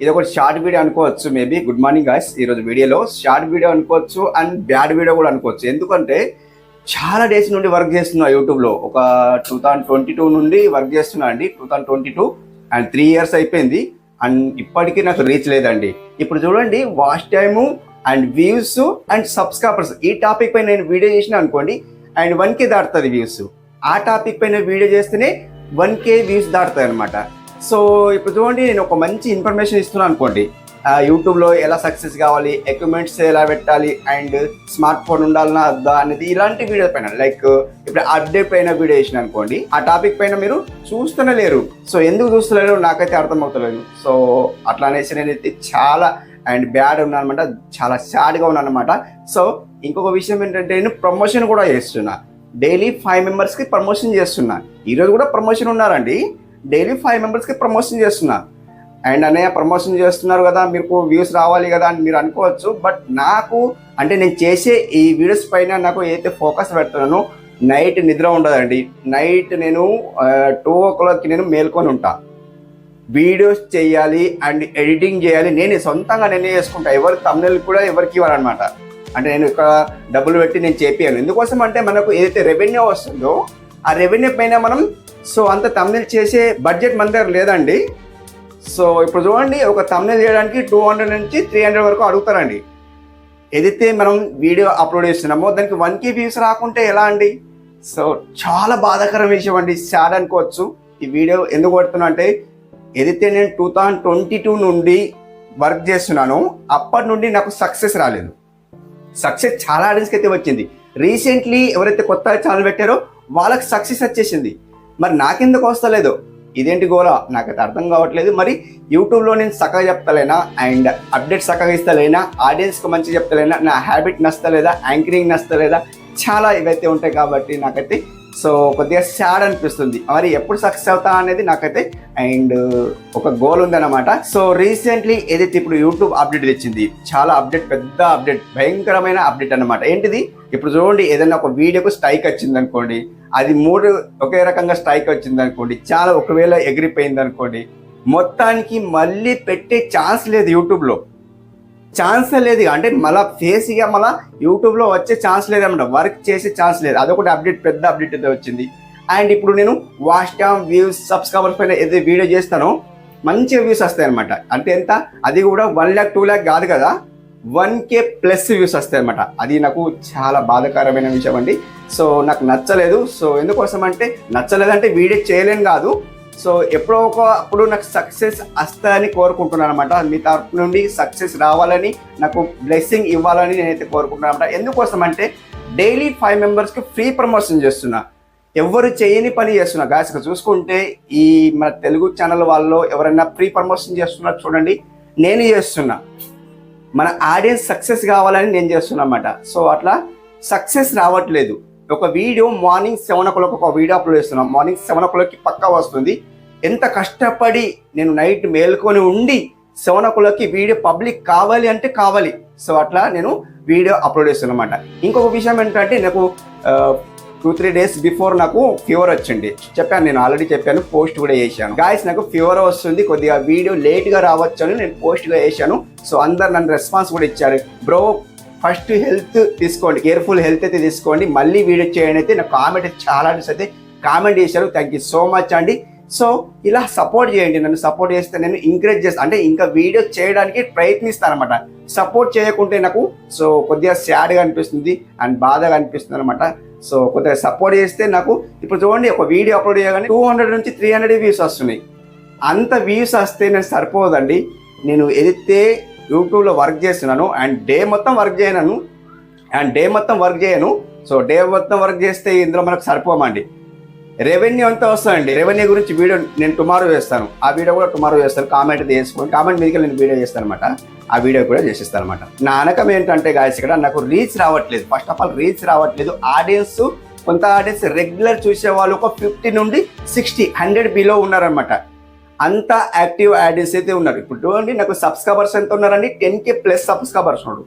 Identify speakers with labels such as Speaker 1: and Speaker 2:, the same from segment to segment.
Speaker 1: ఇది ఒక short video అనుకోవచ్చు మేబీ. Good morning guys. ఈరోజు వీడియోలో షార్ట్ వీడియో అనుకోవచ్చు అండ్ బ్యాడ్ వీడియో కూడా అనుకోవచ్చు. ఎందుకంటే చాలా డేస్ నుండి వర్క్ చేస్తున్నా యూట్యూబ్లో. ఒక టూ థౌజండ్ ట్వంటీ టూ నుండి వర్క్ చేస్తున్నా అండి. Two thousand twenty two and three years అయిపోయింది. అండ్ ఇప్పటికీ నాకు రీచ్ లేదండి. ఇప్పుడు చూడండి watch time and views and subscribers. ఈ టాపిక్ పైన నేను వీడియో చేసిన అనుకోండి అండ్ వన్ కే దాటుతుంది వ్యూస్. ఆ టాపిక్ పైన వీడియో చేస్తేనే వన్ కే వ్యూస్ దాటుతాయి అనమాట సో ఇప్పుడు చూడండి నేను ఒక మంచి ఇన్ఫర్మేషన్ ఇస్తున్నాను అనుకోండి. యూట్యూబ్లో ఎలా సక్సెస్ కావాలి ఎక్విప్మెంట్స్ ఎలా పెట్టాలి అండ్ స్మార్ట్ ఫోన్ ఉండాలన్నా వద్దా అనేది ఇలాంటి వీడియో పైన. లైక్ ఇప్పుడు అప్డేట్ పైన వీడియో చేసిన అనుకోండి ఆ టాపిక్ పైన మీరు చూస్తూనే లేరు. సో ఎందుకు చూస్తలేరు? నాకైతే అర్థమవుతలేదు. సో అట్లా అనేసి నేనైతే చాలా అండ్ బ్యాడ్ ఉన్నానమాట చాలా సాడ్గా ఉన్నాను అనమాట సో ఇంకొక విషయం ఏంటంటే నేను ప్రమోషన్ కూడా చేస్తున్నా. డైలీ ఫైవ్ మెంబర్స్కి ప్రమోషన్ చేస్తున్నా. ఈరోజు కూడా ప్రమోషన్ ఉన్నారండి. డైలీ ఫైవ్ మెంబర్స్కి ప్రమోషన్ చేస్తున్నా. అండ్ అన్నయ్య ప్రమోషన్ చేస్తున్నారు కదా మీకు వ్యూస్ రావాలి కదా అని మీరు అనుకోవచ్చు బట్ నాకు అంటే నేను చేసే ఈ వీడియోస్ పైన నాకు ఏదైతే ఫోకస్ పెడుతున్నానో నైట్ నిద్ర ఉండదండి. నైట్ నేను టూ ఓ క్లాక్కి నేను మేల్కొని ఉంటా. వీడియోస్ చేయాలి అండ్ ఎడిటింగ్ చేయాలి. నేను సొంతంగా నేనే చేసుకుంటా. ఎవరు తమిళ కూడా ఎవరికి ఇవ్వాలన్నమాట. అంటే నేను ఇక్కడ డబ్బులు పెట్టి నేను చేపియాను ఎందుకోసం అంటే మనకు ఏదైతే రెవెన్యూ వస్తుందో ఆ రెవెన్యూ పైన మనం సో అంత తమిళ చేసే బడ్జెట్ మన దగ్గర లేదండి. సో ఇప్పుడు చూడండి ఒక తమిళ చేయడానికి టూ హండ్రెడ్ నుంచి త్రీ హండ్రెడ్ వరకు అడుగుతారండి. ఏదైతే మనం వీడియో అప్లోడ్ చేస్తున్నామో దానికి వన్ కే వ్యూస్ రాకుంటే ఎలా అండి? సో చాలా బాధాకరం విషయం అండి సాడ్ అనుకోవచ్చు. ఈ వీడియో ఎందుకు కొడుతున్నా అంటే ఏదైతే నేను టూ థౌజండ్ ట్వంటీ టూ నుండి వర్క్ చేస్తున్నానో అప్పటి నుండి నాకు సక్సెస్ రాలేదు. సక్సెస్ చాలా ఆడియన్స్కి అయితే వచ్చింది. రీసెంట్లీ ఎవరైతే కొత్త ఛానల్ పెట్టారో వాళ్ళకి సక్సెస్ వచ్చేసింది. మరి నాకెందుకు వస్తలేదు ఇదేంటి గోలా? నాకైతే అర్థం కావట్లేదు. మరి యూట్యూబ్లో నేను చక్కగా చెప్తలేనా? అండ్ అప్డేట్ చక్కగా ఇస్తలేనా? ఆడియన్స్కి మంచి చెప్తలేనా? నా హ్యాబిట్ నచ్చలేదా? యాంకరింగ్ నచ్చలేదా? చాలా ఇవైతే ఉంటాయి కాబట్టి నాకైతే సో కొద్దిగా సాడ్ అనిపిస్తుంది. మరి ఎప్పుడు సక్సెస్ అవుతా అనేది నాకైతే అండ్ ఒక గోల్ ఉందన్నమాట. సో రీసెంట్లీ ఏదైతే ఇప్పుడు యూట్యూబ్ అప్డేట్ తెచ్చింది చాలా అప్డేట్ పెద్ద అప్డేట్ భయంకరమైన అప్డేట్ అన్నమాట. ఏంటిది? ఇప్పుడు చూడండి ఏదైనా ఒక వీడియోకు స్ట్రైక్ వచ్చింది అనుకోండి అది మూడు ఒకే రకంగా స్ట్రైక్ వచ్చింది అనుకోండి చాలా ఒకవేళ ఎగిరిపోయింది అనుకోండి మొత్తానికి మళ్ళీ పెట్టే ఛాన్స్ లేదు యూట్యూబ్లో ఛాన్స్ లేదు అంటే మళ్ళీ ఫేస్గా మళ్ళీ యూట్యూబ్లో వచ్చే ఛాన్స్ లేదన్నమాట వర్క్ చేసే ఛాన్స్ లేదు. అదొకటి అప్డేట్ పెద్ద అప్డేట్ అయితే వచ్చింది. అండ్ ఇప్పుడు నేను వాచ్ వ్యూస్ సబ్స్క్రైబర్స్ పైన ఏదైతే వీడియో చేస్తానో మంచి వ్యూస్ వస్తాయి అనమాట అంటే ఎంత? అది కూడా వన్ ల్యాక్ టూ ల్యాక్ కాదు కదా? వన్ కే ప్లస్ వ్యూస్ వస్తాయి అనమాట అది నాకు చాలా బాధాకరమైన విషయం అండి. సో నాకు నచ్చలేదు. సో ఎందుకోసం అంటే నచ్చలేదంటే వీడియో చేయలేను కాదు. సో ఎప్పుడో ఒక అప్పుడు నాకు సక్సెస్ వస్తుందని కోరుకుంటున్నాను అనమాట మీ తరపు నుండి సక్సెస్ రావాలని నాకు బ్లెస్సింగ్ ఇవ్వాలని నేనైతే కోరుకుంటున్నాను అనమాట ఎందుకోసం అంటే డైలీ ఫైవ్ మెంబర్స్కి ఫ్రీ ప్రమోషన్ చేస్తున్నా. ఎవరు చేయని పని చేస్తున్నా. గాయస్ చూసుకుంటే ఈ మన తెలుగు ఛానల్ వాళ్ళు ఎవరైనా ప్రీ ప్రమోషన్ చేస్తున్నారు చూడండి నేను చేస్తున్నా. మన ఆడియన్స్ సక్సెస్ కావాలని నేను చేస్తున్నా అన్నమాట. సో అట్లా సక్సెస్ రావట్లేదు. ఒక video morning seven o'clock ఒక వీడియో అప్లోడ్ చేస్తున్నాం. మార్నింగ్ సెవెన్ ఓ క్లాక్కి పక్కా వస్తుంది. ఎంత కష్టపడి నేను నైట్ మేల్కొని ఉండి సెవెన్ ఓ క్లాక్కి వీడియో పబ్లిక్ కావాలి అంటే కావాలి. సో అట్లా నేను వీడియో అప్లోడ్ చేస్తాను ఇంకొక విషయం ఏంటంటే నాకు టూ త్రీ డేస్ బిఫోర్ నాకు ఫీవర్ వచ్చింది. చెప్పాను నేను ఆల్రెడీ చెప్పాను పోస్ట్ కూడా చేశాను. గాయస్ నాకు ఫీవర్ వస్తుంది కొద్దిగా వీడియో లేట్గా రావచ్చు అని నేను పోస్ట్గా చేశాను. సో అందరు నన్ను రెస్పాన్స్ కూడా ఇచ్చారు. బ్రో ఫస్ట్ హెల్త్ తీసుకోండి. కేర్ఫుల్ హెల్త్ అయితే తీసుకోండి. మళ్ళీ వీడియో చేయండి అయితే నాకు కామెంట్ చాలా అయితే కామెంట్ చేశారు. థ్యాంక్ యూ సో మచ్ అండి. సో ఇలా సపోర్ట్ చేయండి. నన్ను సపోర్ట్ చేస్తే నేను ఎంకరేజ్ చేస్తాను అంటే ఇంకా వీడియో చేయడానికి ప్రయత్నిస్తాను అనమాట సపోర్ట్ చేయకుంటే నాకు సో కొద్దిగా సాడ్గా అనిపిస్తుంది అండ్ బాధగా అనిపిస్తుంది అనమాట సో కొద్దిగా సపోర్ట్ చేస్తే నాకు ఇప్పుడు చూడండి ఒక వీడియో అప్లోడ్ చేయగానే టూ హండ్రెడ్ నుంచి త్రీ హండ్రెడ్ వ్యూస్ వస్తున్నాయి. అంత వ్యూస్ వస్తే నేను సరిపోదండి. నేను ఎదితే యూట్యూబ్లో వర్క్ చేస్తున్నాను అండ్ డే మొత్తం వర్క్ చేయను. అండ్ డే మొత్తం వర్క్ చేయను. సో డే మొత్తం వర్క్ చేస్తే ఇందులో మనకు సరిపోమండి. రెవెన్యూ అంతా వస్తుందండి. రెవెన్యూ గురించి వీడియో నేను టుమారో చేస్తాను. ఆ వీడియో కూడా టుమారో చేస్తాను. కామెంట్ అయితే చేసుకోండి కామెంట్ మీదకి నేను వీడియో చేస్తాను అనమాట ఆ వీడియో కూడా చేసేస్తాను అనమాట నా అనకం ఏంటంటే గాయస్ ఇక్కడ నాకు రీచ్ రావట్లేదు. ఫస్ట్ ఆఫ్ ఆల్ రీచ్ రావట్లేదు. ఆడియన్స్ కొంత ఆడియన్స్ రెగ్యులర్ చూసే వాళ్ళు ఒక ఫిఫ్టీ నుండి సిక్స్టీ హండ్రెడ్ బిలో ఉన్నారనమాట అంత యాక్టివ్ ఆడియన్స్ అయితే ఉన్నారు ఇప్పుడు చూడండి నాకు సబ్స్క్రైబర్స్ ఎంత ఉన్నారండి? టెన్ కే ప్లస్ సబ్స్క్రైబర్స్ ఉన్నాడు.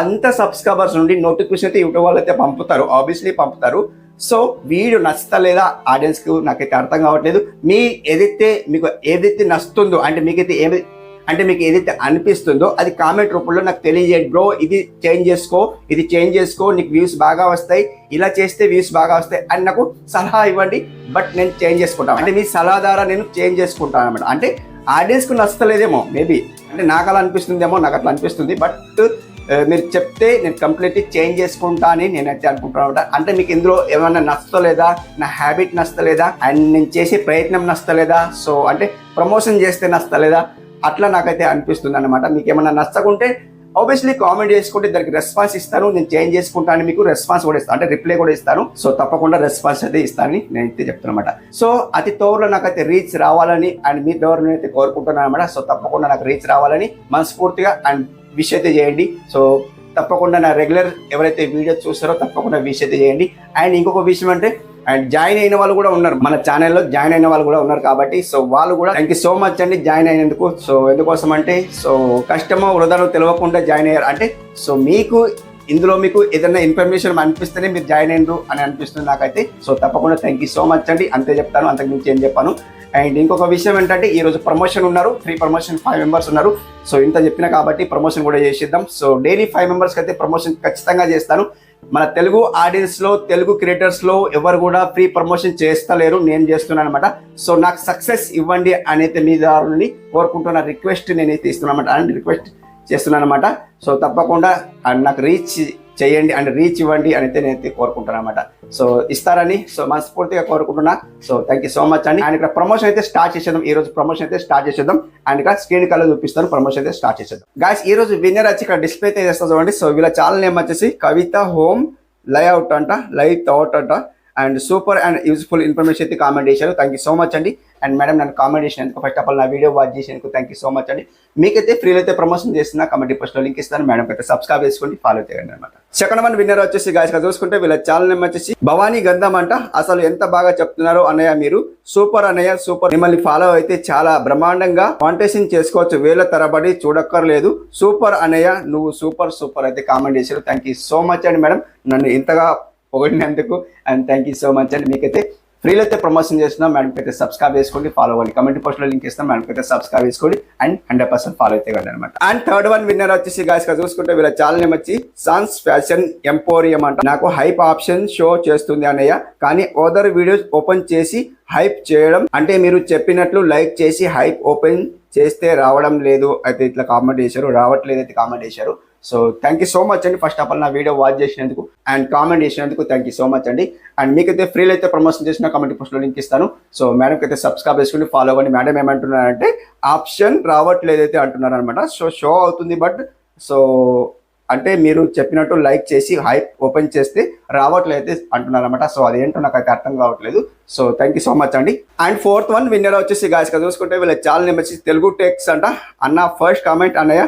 Speaker 1: అంత సబ్స్క్రైబర్స్ నుండి నోటిఫికేషన్ అయితే యూట్యూబ్ వాళ్ళు అయితే పంపుతారు. ఆబ్వియస్లీ పంపుతారు. సో వీడియో నచ్చలేదా? ఆడియన్స్కి నాకైతే అర్థం కావట్లేదు. మీ ఏదైతే మీకు ఏదైతే నచ్చుతుందో అంటే మీకైతే ఏదైతే అంటే మీకు ఏదైతే అనిపిస్తుందో అది కామెంట్ రూపంలో నాకు తెలియజేయండి. బ్రో ఇది చేంజ్ చేసుకో ఇది చేంజ్ చేసుకో నీకు వ్యూస్ బాగా వస్తాయి. ఇలా చేస్తే వ్యూస్ బాగా వస్తాయి అని నాకు సలహా ఇవ్వండి. బట్ నేను చేంజ్ చేసుకుంటాను. అంటే మీ సలహా ద్వారా నేను చేంజ్ చేసుకుంటాను అనమాట అంటే ఆడియన్స్కి నచ్చలేదేమో మేబీ అంటే నాకు అలా అనిపిస్తుందేమో నాకు అట్లా అనిపిస్తుంది. బట్ uh, మీరు చెప్తే నేను కంప్లీట్లీ చేంజ్ చేసుకుంటా అని నేనైతే అనుకుంటున్నాను అనమాట అంటే మీకు ఇందులో ఏమైనా నచ్చలేదా? నా హ్యాబిట్ నచ్చలేదా? అండ్ నేను చేసే ప్రయత్నం నచ్చలేదా? సో అంటే ప్రమోషన్ చేస్తే నచ్చలేదా? అట్లా నాకైతే అనిపిస్తుంది అనమాట మీకు ఏమైనా నచ్చకుంటే ఆబ్వియస్లీ కామెంట్ చేసుకుంటే దానికి రెస్పాన్స్ ఇస్తాను నేను చేంజ్ చేసుకుంటాను మీకు రెస్పాన్స్ కూడా ఇస్తాను. అంటే రిప్లై కూడా ఇస్తాను. సో తప్పకుండా రెస్పాన్స్ అయితే ఇస్తానని నేను అయితే సో అతి త్వరలో నాకైతే రీచ్ రావాలని అండ్ మీ ద్వారా అయితే కోరుకుంటున్నాను అనమాట సో తప్పకుండా నాకు రీచ్ రావాలని మనస్ఫూర్తిగా అండ్ విష్ అయితే చేయండి. సో తప్పకుండా నా రెగ్యులర్ ఎవరైతే వీడియో చూస్తారో తప్పకుండా విష్ అయితే చేయండి. అండ్ ఇంకొక విషయం అంటే అండ్ జాయిన్ అయిన వాళ్ళు కూడా ఉన్నారు. మన ఛానల్లో జాయిన్ అయిన వాళ్ళు కూడా ఉన్నారు కాబట్టి సో వాళ్ళు కూడా థ్యాంక్ యూ సో మచ్ అండి జాయిన్ అయినందుకు. సో ఎందుకోసం అంటే సో కష్టమో వృధాలో తెలియకుండా జాయిన్ అయ్యారు. అంటే సో మీకు ఇందులో మీకు ఏదైనా ఇన్ఫర్మేషన్ అనిపిస్తేనే మీరు జాయిన్ అయినరు అని అనిపిస్తుంది నాకైతే. సో తప్పకుండా థ్యాంక్ యూ సో మచ్ అండి. అంతే చెప్తాను అంతకు మించి ఏం చెప్పాను. అండ్ ఇంకొక విషయం ఏంటంటే ఈ రోజు ప్రమోషన్ ఉన్నారు. త్రీ ప్రమోషన్ ఫైవ్ మెంబర్స్ ఉన్నారు. సో ఇంత చెప్పిన కాబట్టి ప్రమోషన్ కూడా చేసేద్దాం. సో డైలీ ఫైవ్ మెంబర్స్కి అయితే ప్రమోషన్ ఖచ్చితంగా చేస్తాను. మన తెలుగు ఆడియన్స్లో తెలుగు క్రియేటర్స్లో ఎవరు కూడా ఫ్రీ ప్రమోషన్ చేస్తలేరు నేను చేస్తున్నాను అనమాట సో నాకు సక్సెస్ ఇవ్వండి అనేది మీ దారుని కోరుకుంటున్న రిక్వెస్ట్ నేనైతే ఇస్తున్నాను అనమాట అండ్ రిక్వెస్ట్ చేస్తున్నాను అనమాట సో తప్పకుండా అండ్ నాకు రీచ్ చేయండి అండ్ రీచ్ ఇవ్వండి అని అయితే నేనైతే కోరుకుంటున్నాను అనమాట సో ఇస్తారని సో మనస్ఫూర్తిగా కోరుకుంటున్నా. So thank you so much అండి. అండ్ ఇక్కడ ప్రమోషన్ అయితే స్టార్ట్ చేసేద్దాం. ఈ రోజు ప్రమోషన్ అయితే స్టార్ట్ చేసేద్దాం. అండ్ ఇక్కడ స్క్రీన్ కలర్ చూపిస్తాను. ప్రమోషన్ అయితే స్టార్ట్ చేసేద్దాం. గాయస్ ఈ రోజు విన్నర్ వచ్చి ఇక్కడ డిస్ప్లే అయితే చేస్తాం చూడండి. సో వీళ్ళ ఛానల్ నేమ్ వచ్చేసి కవిత హోమ్ లేఅవుట్ అంట లైవ్ అవుట్ అంట. And super and useful information అయితే కామెంట్ చేశారు. థ్యాంక్ యూ సో మచ్ అండి. అండ్ మేడం నన్ను కామెంట్ చేసినందుకు ఫస్ట్ ఆఫ్ ఆల్ నా వీడియో వాచ్ చేసినందుకు థ్యాంక్ యూ సో మచ్ అండి. మీకైతే ఫ్రీలో అయితే ప్రమోషన్ చేస్తున్నా కమెంట్ పోస్ట్లో లింక్ ఇస్తాను. మేడం అయితే సబ్స్క్రైబ్ చేసుకోండి ఫాలో చేయండి అనమాట సెకండ్ వన్ విన్నర్ వచ్చేసి గాయస్ చూసుకుంటే వీళ్ళ ఛానల్ నేమ్ వచ్చేసి భవానీ గంధం అంట. అసలు ఎంత బాగా చెప్తున్నారో అన్నయ్య మీరు. సూపర్ అన్నయ్య సూపర్ మిమ్మల్ని ఫాలో అయితే చాలా బ్రహ్మాండంగా కాంటెస్టింగ్ చేసుకోవచ్చు. వేల తరబడి చూడక్కర్లేదు. సూపర్ అన్నయ్య నువ్వు సూపర్ సూపర్ అయితే కామెంట్ చేశారు. థ్యాంక్ యూ సో మచ్ అండి మేడం నన్ను ఇంతగా పొగిడినందుకు and thank you so much అండి మీకైతే ఫ్రీలో అయితే ప్రమోషన్ చేస్తున్నాం మేడం అయితే సబ్స్క్రైబ్ చేసుకోండి ఫాలో అవ్వండి. కమెంట్ పోస్ట్లో లింక్ ఇస్తాం మేడం అయితే సబ్స్క్రైబ్ చేసుకోండి అండ్ హండ్రెడ్ పర్సెంట్ ఫాలో అయితే కదా అనమాట అండ్ థర్డ్ వన్ విన్నర్ వచ్చేసి గాయస్ చూసుకుంటే వీళ్ళ ఛానల్ నేమ్ వచ్చి సాన్స్ ఫ్యాషన్ ఎంపోరియం అంట. నాకు హైప్ ఆప్షన్ షో చేస్తుంది అన్నయ్య కానీ ఓదర్ వీడియోస్ ఓపెన్ చేసి హైప్ చేయడం అంటే మీరు చెప్పినట్లు లైక్ చేసి హైప్ ఓపెన్ చేస్తే రావడం లేదు. అయితే ఇట్లా కామెంట్ చేశారు రావట్లేదు అయితే కామెంట్ చేశారు. So thank you so much అండి. ఫస్ట్ ఆఫ్ ఆల్ నా వీడియో వాచ్ చేసినందుకు అండ్ కామెంట్ చేసినందుకు థ్యాంక్ యూ సో మచ్ అండి. అండ్ మీకైతే ఫ్రీలో అయితే ప్రమోషన్ చేసిన కామెంట్ పోస్ట్లో లింక్ ఇస్తాను. సో మేడంకి అయితే సబ్స్క్రైబ్ చేసుకుని ఫాలో అవ్వండి. మేడం ఏమంటున్నారంటే ఆప్షన్ రావట్లేదు అయితే అంటున్నారు అనమాట సో షో అవుతుంది బట్ సో అంటే మీరు చెప్పినట్టు లైక్ చేసి హైప్ ఓపెన్ చేస్తే రావట్లేదు అంటున్నారు అనమాట సో అదేంటో నాకు అయితే అర్థం కావట్లేదు. So thank you so much అండి. అండ్ ఫోర్త్ వన్ విన్నర్ వచ్చేసి గాయస్ చూసుకుంటే వీళ్ళ ఛానల్ నేమ్ తెలుగు టెక్స్ అంట. అన్న ఫస్ట్ కామెంట్ అన్నయ్య.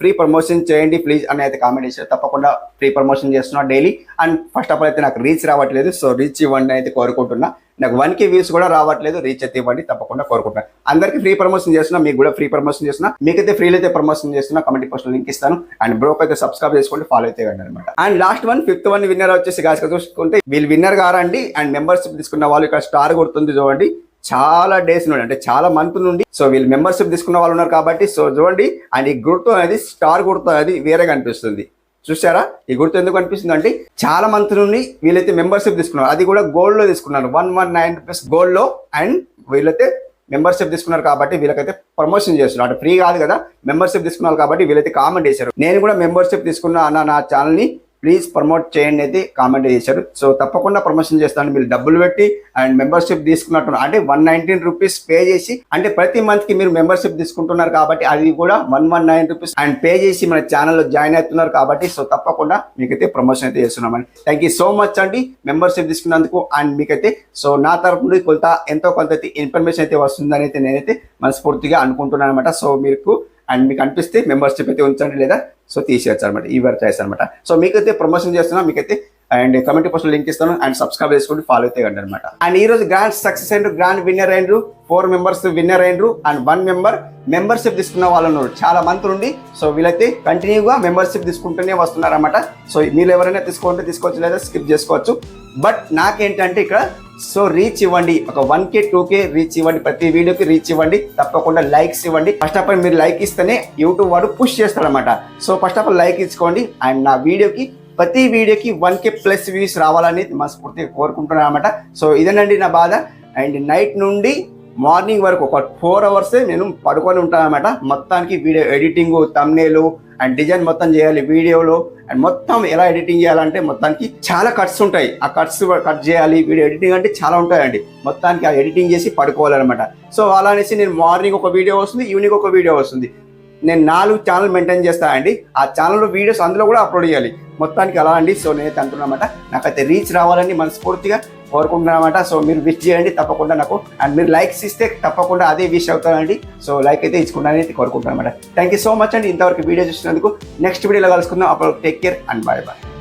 Speaker 1: ఫ్రీ ప్రమోషన్ చేయండి ప్లీజ్ అని అయితే కామెంట్ చేశారు. తప్పకుండా ఫ్రీ ప్రమోషన్ చేస్తున్నా daily and first of all అయితే నాకు రీచ్ రావట్లేదు సో రీచ్ ఇవ్వండి అయితే కోరుకుంటున్నా. నాకు వన్ కే వ్యూస్ కూడా రావట్లేదు రీచ్ అయితే ఇవ్వండి తప్పకుండా కోరుకుంటున్నాను అందరికీ ఫ్రీ ప్రమోషన్ చేస్తున్నా మీకు కూడా ఫ్రీ ప్రమోషన్ చేస్తున్నా. మీకైతే ఫ్రీలో అయితే ప్రమోషన్ చేస్తున్నా కమెంట్ పోస్ట్ లింక్ ఇస్తాను. అండ్ బ్రోక్ అయితే సబ్స్క్రైబ్ చేసుకోండి ఫాలో అయితే ఇవ్వండి అనమాట and last one fifth one winner వచ్చేసి గాస్ చూసుకుంటే వీళ్ళు విన్నర్ కారండి అండ్ మెంబర్షిప్ తీసుకున్న వాళ్ళు ఇక్కడ స్టార్ కొడుతుంది చూడండి. చాలా డేస్ నుండి అంటే చాలా మంత్ నుండి. సో వీళ్ళు మెంబర్షిప్ తీసుకున్న వాళ్ళు ఉన్నారు కాబట్టి సో చూడండి అండ్ ఈ గుర్తు అనేది స్టార్ గుర్తు అనేది వేరేగా అనిపిస్తుంది చూసారా? ఈ గుర్తు ఎందుకు అనిపిస్తుంది అంటే చాలా మంత్ నుండి వీళ్ళైతే మెంబర్షిప్ తీసుకున్నారు. అది కూడా గోల్డ్లో తీసుకున్నారు. వన్ వన్ నైన్ రూపీస్ గోల్డ్లో అండ్ వీళ్ళైతే మెంబర్షిప్ తీసుకున్నారు కాబట్టి వీళ్ళకైతే ప్రమోషన్ చేస్తున్నారు. అంటే ఫ్రీ కాదు కదా మెంబర్షిప్ తీసుకున్నారు కాబట్టి వీళ్ళైతే కామెంట్ చేశారు. నేను కూడా మెంబర్షిప్ తీసుకున్నా అన్న నా ఛానల్ని ప్లీజ్ ప్రమోట్ చేయండి అయితే కామెంట్ చేశారు. సో తప్పకుండా ప్రమోషన్ చేస్తాను మీరు డబ్బులు పెట్టి అండ్ మెంబర్షిప్ తీసుకున్నట్టు అంటే వన్ నైన్టీన్ రూపీస్ పే చేసి అంటే ప్రతి మంత్కి మీరు మెంబర్షిప్ తీసుకుంటున్నారు కాబట్టి అది కూడా one one nine rupees and pay చేసి మన ఛానల్లో జాయిన్ అవుతున్నారు కాబట్టి సో తప్పకుండా మీకైతే ప్రమోషన్ అయితే చేస్తున్నామని. థ్యాంక్ యూ సో మచ్ అండి మెంబర్షిప్ తీసుకున్నందుకు. అండ్ మీకైతే సో నా తరపు నుండి కొంత ఎంతో కొంత ఇన్ఫర్మేషన్ అయితే వస్తుందని అయితే నేనైతే మనస్ఫూర్తిగా అనుకుంటున్నాను అనమాట సో మీకు అండ్ మీకు అనిపిస్తే మెంబర్షిప్ అయితే ఉంచండి లేదా సో తీసేయచ్చు అనమాట ఈ వర్క్ చేస్తాను అనమాట సో మీకైతే ప్రమోషన్ చేస్తున్నా మీకైతే అండ్ కమెంట్ పోస్ట్ లింక్ ఇస్తాను. అండ్ సబ్స్క్రైబ్ చేసుకోండి. ఫాలో అయితే అనమాట అండ్ ఈ రోజు గ్రాండ్ సక్సెస్ అయిన గ్రాండ్ విన్నర్ అయినరు ఫోర్ మెంబర్స్ విన్నర్ అయినరు అండ్ వన్ మెంబర్ మెంబర్షిప్ తీసుకున్న వాళ్ళు ఉన్నారు. చాలా మంత్లు నుండి సో వీళ్ళైతే కంటిన్యూగా మెంబర్షిప్ తీసుకుంటూనే వస్తున్నారు అనమాట సో మీరు ఎవరైనా తీసుకుంటే తీసుకోవచ్చు లేదా స్కిప్ చేసుకోవచ్చు. బట్ నాకేంటంటే ఇక్కడ సో రీచ్ ఇవ్వండి. ఒక one K two K reach ఇవ్వండి. ప్రతి వీడియోకి రీచ్ ఇవ్వండి. తప్పకుండా లైక్స్ ఇవ్వండి. ఫస్ట్ ఆఫ్ ఆల్ మీరు లైక్ ఇస్తేనే యూట్యూబ్ వాడు పుష్ చేస్తారనమాట so first of all like ఇచ్చుకోండి. అండ్ నా వీడియోకి ప్రతి వీడియోకి వన్ కే ప్లస్ వ్యూస్ రావాలని మనస్ఫూర్తిగా కోరుకుంటున్నాను అనమాట సో ఇదేనండి నా బాధ. అండ్ నైట్ నుండి మార్నింగ్ వరకు ఒక ఫోర్ అవర్సే నేను పడుకొని ఉంటాను అనమాట మొత్తానికి video editing thumbnail and design మొత్తం చేయాలి వీడియోలో. అండ్ మొత్తం ఎలా ఎడిటింగ్ చేయాలంటే మొత్తానికి చాలా కట్స్ ఉంటాయి. ఆ కట్స్ కట్ చేయాలి. వీడియో ఎడిటింగ్ అంటే చాలా ఉంటాయండి. మొత్తానికి ఆ ఎడిటింగ్ చేసి పడుకోవాలన్నమాట. సో అలా అనేసి నేను మార్నింగ్ ఒక వీడియో వస్తుంది ఈవినింగ్ ఒక వీడియో వస్తుంది. నేను నాలుగు ఛానల్ మెయింటైన్ చేస్తా అండి. ఆ ఛానల్లో వీడియోస్ అందులో కూడా అప్లోడ్ చేయాలి. మొత్తానికి అలా అండి. సో నేనైతే అంటున్నమాట నాకైతే రీచ్ రావాలని మనస్ఫూర్తిగా కోరుకుంటున్నానమాట. సో మీరు విష్ చేయండి. తప్పకుండా నాకు అండ్ మీరు లైక్స్ ఇస్తే తప్పకుండా అదే విష్ అవుతానండి. సో లైక్ అయితే ఇచ్చుకుంటానని అయితే కోరుకుంటున్నాను అనమాట థ్యాంక్ యూ సో మచ్ అండి. ఇంతవరకు వీడియో చూసినందుకు. నెక్స్ట్ వీడియోలో కలుసుకుందాం. అప్పుడు take care and bye bye